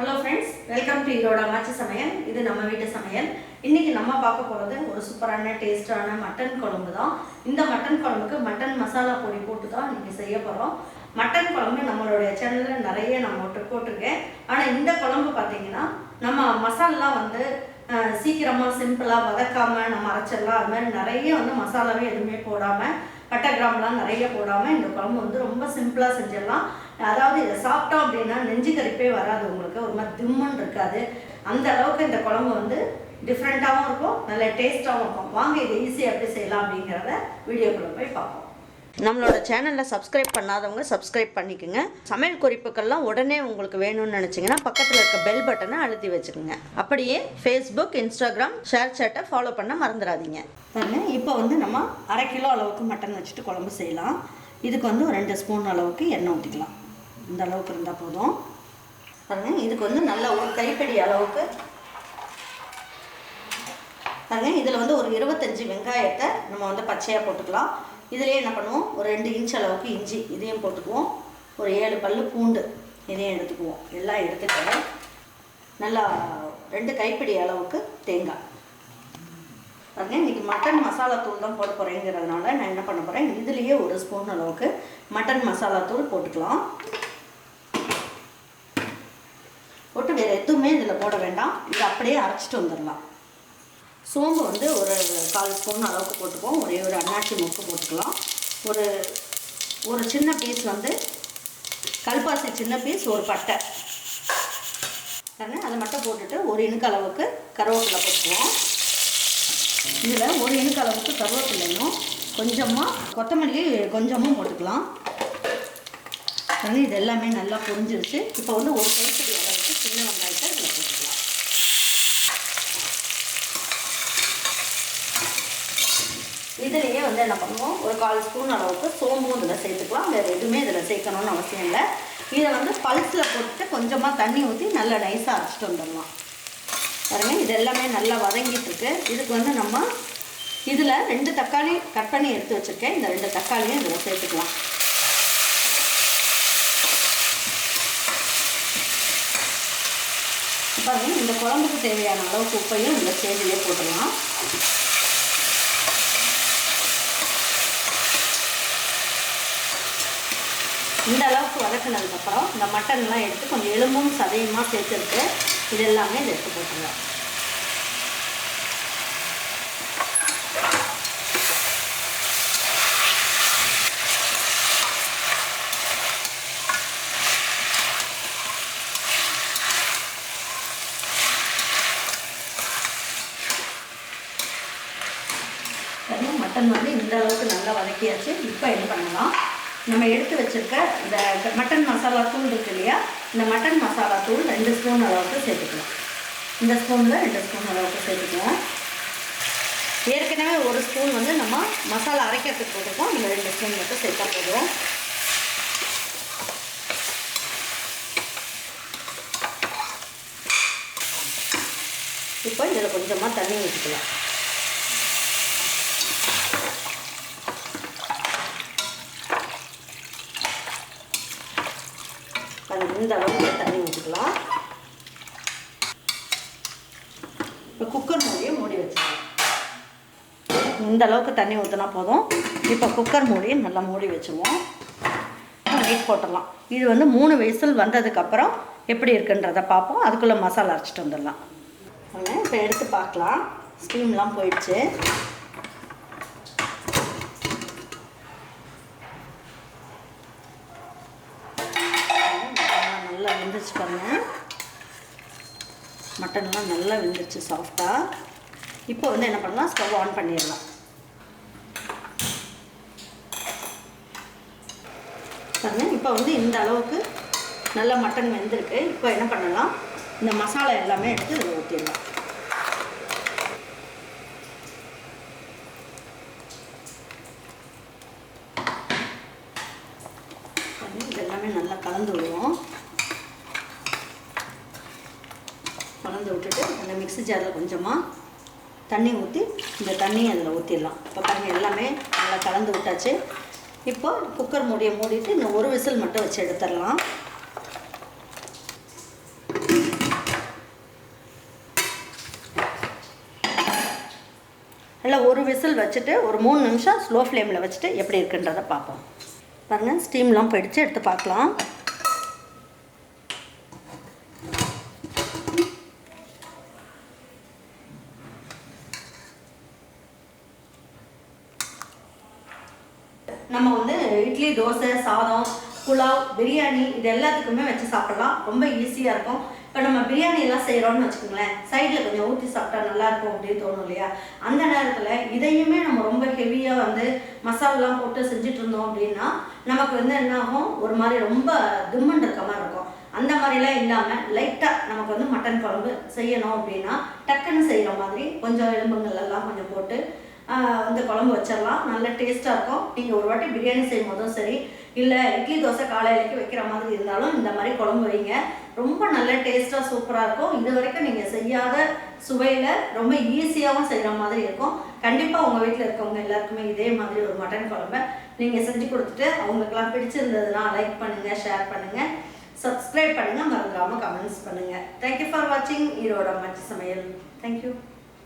Hello friends welcome to Erode மாச்சி சமையல். இது நம்ம வீட்டு சமையல். இன்றைக்கி நம்ம பார்க்க போகிறது ஒரு சூப்பரான டேஸ்டான மட்டன் குழம்பு தான். இந்த மட்டன் குழம்புக்கு மட்டன் மசாலா பொடி போட்டு தான் இன்றைக்கி செய்ய போகிறோம் மட்டன் குழம்பு நம்மளுடைய சேனலில் நிறைய நம்ம போட்டிருக்கேன். ஆனால் இந்த குழம்பு பார்த்தீங்கன்னா நம்ம மசாலெலாம் வந்து சீக்கிரமாக சிம்பிளாக வதக்காமல் நம்ம அரைச்சிடலாம். அது மாதிரி நிறைய வந்து மசாலாவே எதுவுமே போடாமல் பட்டை கிராம்லாம் நிறைய போடாமல் இந்த குழம்பு வந்து ரொம்ப சிம்பிளாக செஞ்சிடலாம். அதாவது இதை சாப்பிட்டோம் அப்படின்னா நெஞ்சு கறிப்பே வராது உங்களுக்கு. ஒரு மாதிரி திம்முன்னு இருக்காது. அந்த அளவுக்கு இந்த குழம்பு வந்து டிஃப்ரெண்ட்டாகவும் இருக்கும் நல்ல டேஸ்ட்டாகவும் இருக்கும். வாங்க இதை ஈஸியாக எப்படி செய்யலாம் அப்படிங்கிறத வீடியோக்குள்ளே போய் பார்ப்போம். நம்மளோட சேனலில் சப்ஸ்கிரைப் பண்ணாதவங்க சப்ஸ்கிரைப் பண்ணிக்கோங்க. சமையல் குறிப்புக்கெல்லாம் உடனே உங்களுக்கு வேணும்னு நினச்சிங்கன்னா பக்கத்தில் இருக்க பெல் பட்டனை அழுத்தி வச்சுக்கோங்க. அப்படியே ஃபேஸ்புக் இன்ஸ்டாகிராம் ஷேர் சேட்டை ஃபாலோ பண்ண மறந்துடாதீங்க. பாருங்க இப்போ வந்து நம்ம அரை கிலோ அளவுக்கு மட்டன் வச்சுட்டு குழம்பு செய்யலாம். இதுக்கு வந்து ஒரு ரெண்டு ஸ்பூன் அளவுக்கு எண்ணெய் ஊற்றிக்கலாம் இந்த அளவுக்கு இருந்தால் போதும். பாருங்க இதுக்கு வந்து நல்ல ஒரு கைப்பிடி அளவுக்கு. பாருங்க இதில் வந்து ஒரு இருபத்தஞ்சி வெங்காயத்தை நம்ம வந்து பச்சையாக போட்டுக்கலாம். இதுலேயே என்ன பண்ணுவோம்? ஒரு ரெண்டு இன்ச் அளவுக்கு இஞ்சி இதையும் போட்டுக்குவோம். ஒரு ஏழு பல் பூண்டு இதையும் எடுத்துக்குவோம். எல்லாம் எடுத்துக்கிட்டு நல்லா ரெண்டு கைப்பிடி அளவுக்கு தேங்காய். பாருங்க இன்றைக்கி மட்டன் மசாலா தூள் தான் போட போகிறேங்கிறதுனால நான் என்ன பண்ண போகிறேன் இதுலேயே ஒரு ஸ்பூன் அளவுக்கு மட்டன் மசாலா தூள் போட்டுக்கலாம் போட்டு வேறு எதுவுமே இதில் போட வேண்டாம். இது அப்படியே அரைச்சிட்டு வந்துடலாம். சோம்பு வந்து ஒரு கால் ஸ்பூன் அளவுக்கு போட்டுக்குவோம். ஒரே ஒரு அண்ணாச்சி முக்கு போட்டுக்கலாம். ஒரு ஒரு சின்ன பீஸ் வந்து கல்பாசி சின்ன பீஸ் ஒரு பட்டை. பாருங்க அதை மட்டும் போட்டுட்டு ஒரு இனுக்கு அளவுக்கு கருவேப்பிலை போட்டுக்குவோம். இதில் ஒரு இனுக்கு அளவுக்கு கருவேப்பிலையும் கொஞ்சமாக கொத்தமல்லி கொஞ்சமும் போட்டுக்கலாம். பாருங்க இது எல்லாமே நல்லா பொரிஞ்சிருச்சு. இப்போ வந்து ஒரு கைப்பிடி அளவுக்கு சின்ன வெங்காயத்தை இதில் போட்டுக்கலாம் இதுலேயே வந்து என்ன பண்ணுவோம்? ஒரு கால் ஸ்பூன் அளவுக்கு சோம்பும் இதில் சேர்த்துக்கலாம். வேறு எதுவுமே இதில் சேர்க்கணும்னு அவசியம் இல்லை. இதை வந்து பல்ஸில் போட்டு கொஞ்சமாக தண்ணி ஊற்றி நல்லா நைஸாக அரைச்சிட்டு வந்துடலாம். பாருங்க இது எல்லாமே நல்லா வதங்கிட்டுருக்கு இதுக்கு வந்து நம்ம இதில் ரெண்டு தக்காளி கட் பண்ணி எடுத்து வச்சுருக்கேன். இந்த ரெண்டு தக்காளியும் இதில் சேர்த்துக்கலாம். பாருங்கள் இந்த குழம்புக்கு தேவையான அளவுக்கு உப்பையும் இந்த ஸ்டேஜிலே போட்டுடலாம் இந்த அளவுக்கு வதக்குனதுக்கப்புறம் இந்த மட்டன்லாம் எடுத்து கொஞ்சம் எலும்பும் சதையுமா சேர்த்துருக்கு இது எல்லாமே இதை எடுத்து போட்டுருங்க மட்டன் வந்து இந்த அளவுக்கு நல்லா வதக்கியாச்சு. இப்போ என்ன பண்ணலாம்? நம்ம எடுத்து வச்சிருக்க இந்த மட்டன் மசாலா தூள் இருக்கு இல்லையா? இந்த மட்டன் மசாலா தூள் ரெண்டு ஸ்பூன் அளவுக்கு சேர்த்துக்கலாம். இந்த ஸ்பூனில் ரெண்டு ஸ்பூன் அளவுக்கு சேர்த்துக்குவோம். ஏற்கனவே ஒரு ஸ்பூன் வந்து நம்ம மசாலா அரைக்கிறதுக்கு போட்டுருக்கோம். இந்த ரெண்டு ஸ்பூன் மட்டும் சேர்த்தா போதும். இப்போ இதில் கொஞ்சமாக தண்ணி ஊற்றிக்கலாம் அந்த அளவுக்கு தண்ணி ஊற்றிக்கலாம் இப்போ குக்கர் மூடியை மூடி வச்சுக்கலாம் இந்த அளவுக்கு தண்ணி ஊற்றினா போதும். இப்போ குக்கர் மூடியை நல்லா மூடி வச்சுருவோம். வெயிட் போட்டுடலாம். இது வந்து மூணு வயசில் வந்ததுக்கப்புறம் எப்படி இருக்குன்றதை பார்ப்போம். அதுக்குள்ளே மசாலா அரைச்சிட்டு வந்துடலாம். இப்போ எடுத்து பார்க்கலாம். ஸ்டீம்லாம் போயிடுச்சு. வெந்துச்சு நல்லா பாருங்க மட்டன்லாம் நல்லா வெந்துருச்சு சாஃப்டாக இப்போ வந்து என்ன பண்ணலாம்? ஸ்டவ் ஆன் பண்ணிடலாம். பாருங்க இப்போ வந்து இந்த அளவுக்கு நல்லா மட்டன் வெந்திருக்கு. இப்போ என்ன பண்ணலாம்? இந்த மசாலா எல்லாமே எடுத்து இதில் ஊற்றிடலாம் கலந்து விட்டுட்டு அந்த மிக்ஸி ஜாரில் கொஞ்சமாக தண்ணி ஊற்றி இந்த தண்ணியை அதில் ஊற்றிடலாம் இப்போ பாருங்கள் எல்லாமே நல்லா கலந்து விட்டாச்சு. இப்போ குக்கர் மூடியை மூடிட்டு இந்த ஒரு விசில் மட்டும் வச்சு எடுத்துடலாம். நல்லா ஒரு விசில் வச்சுட்டு ஒரு மூணு நிமிஷம் ஸ்லோ ஃப்ளேமில் வச்சுட்டு எப்படி இருக்குன்றதை பார்ப்போம். பாருங்கள் ஸ்டீம்லாம் போயிடுச்சு எடுத்து பார்க்கலாம். நம்ம வந்து இட்லி தோசை சாதம் புலாவ் பிரியாணி இது எல்லாத்துக்குமே வச்சு சாப்பிடலாம். ரொம்ப ஈஸியாக இருக்கும். இப்போ நம்ம பிரியாணி எல்லாம் செய்கிறோம்னு வச்சுக்கோங்களேன் சைடில் கொஞ்சம் ஊற்றி சாப்பிட்டா நல்லா இருக்கும் அப்படின்னு தோணும் இல்லையா? அந்த நேரத்தில் இதையுமே நம்ம ரொம்ப ஹெவியாக வந்து மசாலாலாம் போட்டு செஞ்சுட்டு இருந்தோம் அப்படின்னா நமக்கு வந்து என்ன ஆகும்? ஒரு மாதிரி ரொம்ப தும்மன் இருக்க மாதிரி இருக்கும். அந்த மாதிரிலாம் இல்லாமல் லைட்டாக நமக்கு வந்து மட்டன் குழம்பு செய்யணும் அப்படின்னா டக்குன்னு செய்கிற மாதிரி கொஞ்சம் எலும்புங்கள் எல்லாம் கொஞ்சம் போட்டு வந்து குழம்பு வச்சிடலாம். நல்ல டேஸ்ட்டாக இருக்கும். நீங்கள் ஒரு வாட்டி பிரியாணி செய்யும் போதும் சரி இல்லை இட்லி தோசை காலையிலைக்கு வைக்கிற மாதிரி இருந்தாலும் இந்த மாதிரி குழம்பு வைங்க. ரொம்ப நல்ல டேஸ்ட்டாக சூப்பராக இருக்கும். இது வரைக்கும் நீங்கள் செய்யாத சுவையில் ரொம்ப ஈஸியாகவும் செய்கிற மாதிரி இருக்கும். கண்டிப்பாக உங்கள் வீட்டில் இருக்கவங்க எல்லாருக்குமே இதே மாதிரி ஒரு மட்டன் குழம்பை நீங்கள் செஞ்சு கொடுத்துட்டு அவங்களுக்கெல்லாம் பிடிச்சிருந்ததுன்னா லைக் பண்ணுங்கள் ஷேர் பண்ணுங்கள் சப்ஸ்கிரைப் பண்ணுங்கள் மறந்துடாமல் கமெண்ட்ஸ் பண்ணுங்கள் தேங்க்யூ ஃபார் வாட்சிங் ஈரோட மச்சி சமையல். தேங்க்யூ